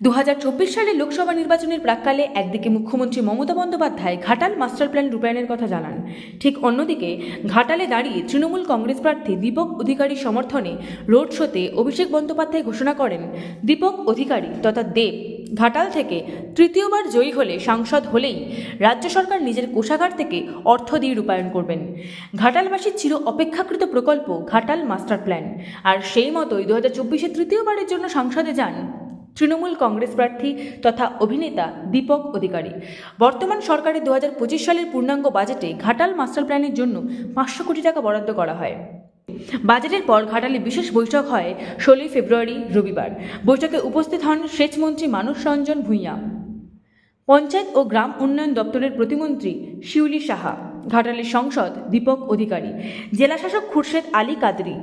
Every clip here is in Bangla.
দু সালে লোকসভা নির্বাচনের প্রাককালে একদিকে মুখ্যমন্ত্রী মমতা বন্দ্যোপাধ্যায় ঘাটাল মাস্টার প্ল্যান রূপায়ণের কথা জানান। ঠিক অন্যদিকে ঘাটালে দাঁড়িয়ে তৃণমূল কংগ্রেস প্রার্থী দীপক অধিকারীর সমর্থনে রোড শোতে অভিষেক বন্দ্যোপাধ্যায় ঘোষণা করেন, দীপক অধিকারী তথা দেব, ঘাটাল থেকে তৃতীয়বার জয়ী হলে সাংসদ হলেই রাজ্য সরকার নিজের কোষাগার থেকে অর্থ দিয়ে রূপায়ণ করবেন। ঘাটালবাসীর চির অপেক্ষাকৃত প্রকল্প ঘাটাল মাস্টার প্ল্যান। আর সেই মতোই দু হাজার চব্বিশে তৃতীয়বারের জন্য সংসদে যান তৃণমূল কংগ্রেস প্রার্থী তথা অভিনেতা দীপক অধিকারী। বর্তমান সরকারের দু হাজার পঁচিশ সালের পূর্ণাঙ্গ বাজেটে ঘাটাল মাস্টার প্ল্যানের জন্য পাঁচশো কোটি টাকা বরাদ্দ করা হয়। বাজেটের পর ঘাটালে বিশেষ বৈঠক হয় ষোলোই ফেব্রুয়ারি, রবিবার। বৈঠকে উপস্থিত হন সেচমন্ত্রী মানস রঞ্জন ভূঁইয়া, পঞ্চায়েত ও গ্রাম উন্নয়ন দপ্তরের প্রতিমন্ত্রী শিউলি সাহা, ঘাটালের সংসদ দীপক অধিকারী, জেলাশাসক খুরশেদ আলী কাদরি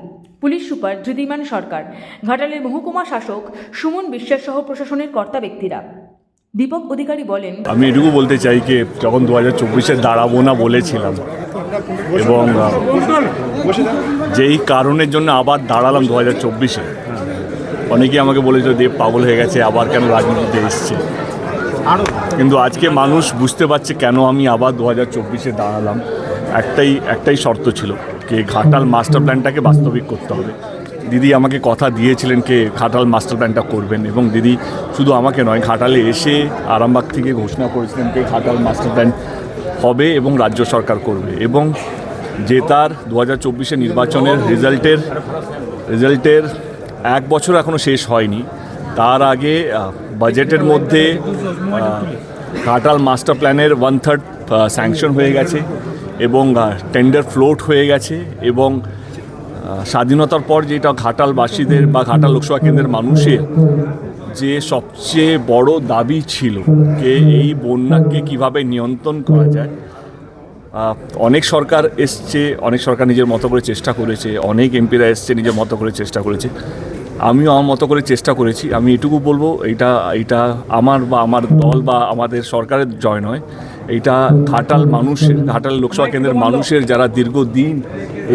পুলিশ সুপার ধৃতিমান সরকার, ঘাটালের মহকুমা শাসক সুমন বিশ্বাস সহ প্রশাসনের কর্তা ব্যক্তিরা। দীপক অধিকারী বলেন, আমি এটুকু বলতে চাই যে যখন দু হাজার চব্বিশে দাঁড়াবো না বলেছিলাম, এবং যেই কারণের জন্য আবার দাঁড়ালাম দু হাজার চব্বিশে, অনেকেই আমাকে বলেছিল, দেব, পাগল হয়ে গেছে, আবার কেন রাজনীতিতে এসছে? কিন্তু আজকে মানুষ বুঝতে পারছে কেন আমি আবার দু হাজার চব্বিশে দাঁড়ালাম। একটাই একটাই শর্ত ছিল যে ঘাটাল মাস্টার প্ল্যানটাকে বাস্তবিক করতে হবে। দিদি আমাকে কথা দিয়েছিলেন কে ঘাটাল মাস্টার প্ল্যানটা করবেন এবং দিদি শুধু আমাকে নয়, ঘাটালে এসে আরামবাগ থেকে ঘোষণা করেছিলেন কে ঘাটাল মাস্টার প্ল্যান হবে এবং রাজ্য সরকার করবে এবং যে তার দু হাজার চব্বিশে নির্বাচনের রেজাল্টের রেজাল্টের এক বছর এখনও শেষ হয়নি। তার আগে বাজেটের মধ্যে ঘাটাল মাস্টার প্ল্যানের ওয়ান থার্ড স্যাংশন হয়ে গেছে। এবং টেন্ডার ফ্লোট হয়ে গেছে এবং স্বাধীনতার পর যেটা ঘাটালবাসীদের বা ঘাটাল লোকসভা কেন্দ্রের মানুষের যে সবচেয়ে বড় দাবি ছিল যে এই বন্যাকে কীভাবে নিয়ন্ত্রণ করা যায় অনেক সরকার এসছে, অনেক সরকার নিজের মতো করে চেষ্টা করেছে, অনেক এমপিরা এসছে নিজের মতো করে চেষ্টা করেছে। আমিও আমার মতো করে চেষ্টা করেছি। আমি এটুকু বলব এটা এটা আমার বা আমার দল বা আমাদের সরকারের জয় নয়। এটা ঘাটাল মানুষের, ঘাটাল লোকসভা কেন্দ্রের মানুষের যারা দীর্ঘদিন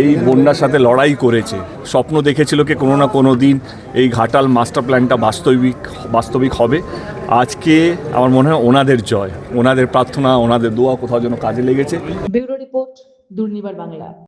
এই বন্যার সাথে লড়াই করেছে, স্বপ্ন দেখেছিল কি কোনো না কোনো দিন এই ঘাটাল মাস্টার প্ল্যানটা বাস্তবিক বাস্তবিক হবে। আজকে আমার মনে হয় ওনাদের জয়, ওনাদের প্রার্থনা, ওনাদের দোয়া কোথাও যেন কাজে লেগেছে। Bureau report, Durnibar Bangla.